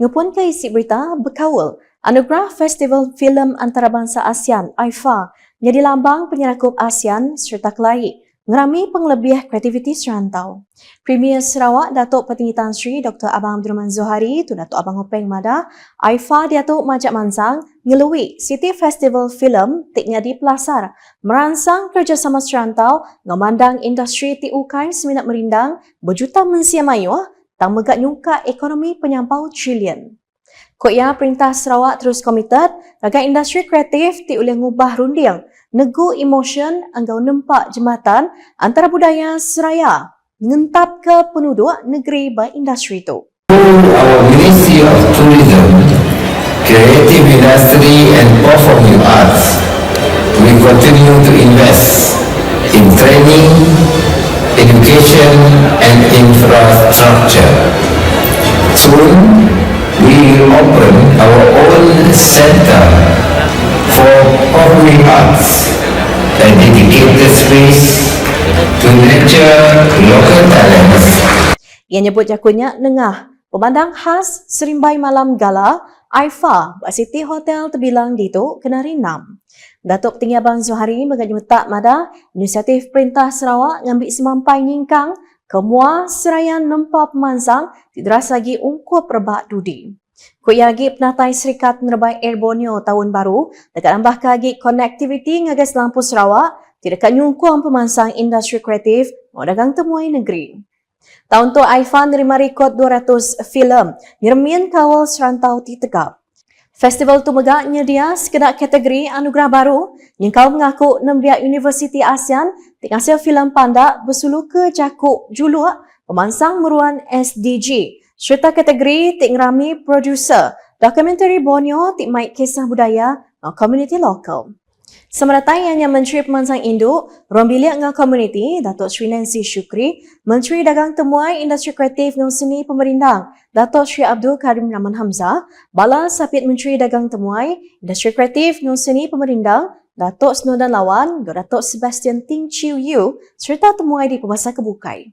Ngepun ke isi berita berkawal Anugerah Festival Filem Antarabangsa ASEAN AIFA menjadi lambang penyerakup ASEAN serta kelai ngerami penglebih kreativiti serantau. Premier Sarawak Datuk Petinggi Tan Sri Dr. Abang Abdul Rahman Zohari tu Datuk Abang Hopeng Mada AIFA Datuk Majak Mansang ngelui City Festival Film tiknya di Pelasar merangsang kerjasama serantau ngemandang industri ti ukai seminat merindang berjuta mensia mayu tang megak nyungka ekonomi penyampau trilion. Koya Perintah Sarawak terus komited agar industri kreatif ti boleh ngubah runding nego emotion anggau nempak jembatan antara budaya Seraya ngentap ke penduduk negeri by industri tu. Our Ministry of Tourism, Creative Industry and Performing Arts, we continue to invest in training, education and infrastructure. Soon, we will open our own center for performing arts, a dedicated space to nurture local talents Ia nyebut jakunya nengah pemandang khas Serimbai Malam Gala AIFA buat City Hotel terbilang di tu Kenari 6. Datuk Petinggi Abang Zuhari mengaji tak mada inisiatif Perintah Sarawak ngambil semampai nyingkang kemua serayan nempa pemansang tidras lagi ungkup rebak dudi. Kuyagi penatai Serikat Nerbai Air Borneo tahun baru dekat nambah kagi connectivity ngagas lampu Sarawak tidak nyungkuang pemansang industri kreatif mau dagang temuai negeri. Tahun tu Aifan nerima rekod 200 filem nyermin kawal serantau ti tegap. Festival tu megak nyedia sekedar kategori anugerah baru yang kau mengaku Nembiak Universiti ASEAN tinggal filem pandak bersulu ke jakuk juluk pemansang meruan SDG serta kategori tik ngerami producer dokumentari Borneo tik maik kisah budaya dan komuniti lokal. Semerata ianya Menteri Pemansang Induk, Rombilik dengan Komuniti, Datuk Sri Nancy Syukri, Menteri Dagang Temuai Industri Kreatif dan Seni Pemerintah, Datuk Sri Abdul Karim Rahman Hamzah, Bala Sapit Menteri Dagang Temuai, Industri Kreatif dan Seni Pemerintah, Datuk Snodan Lawan, Datuk Sebastian Ting Chiu Yu, serta temuai di Pemasa Kebukai.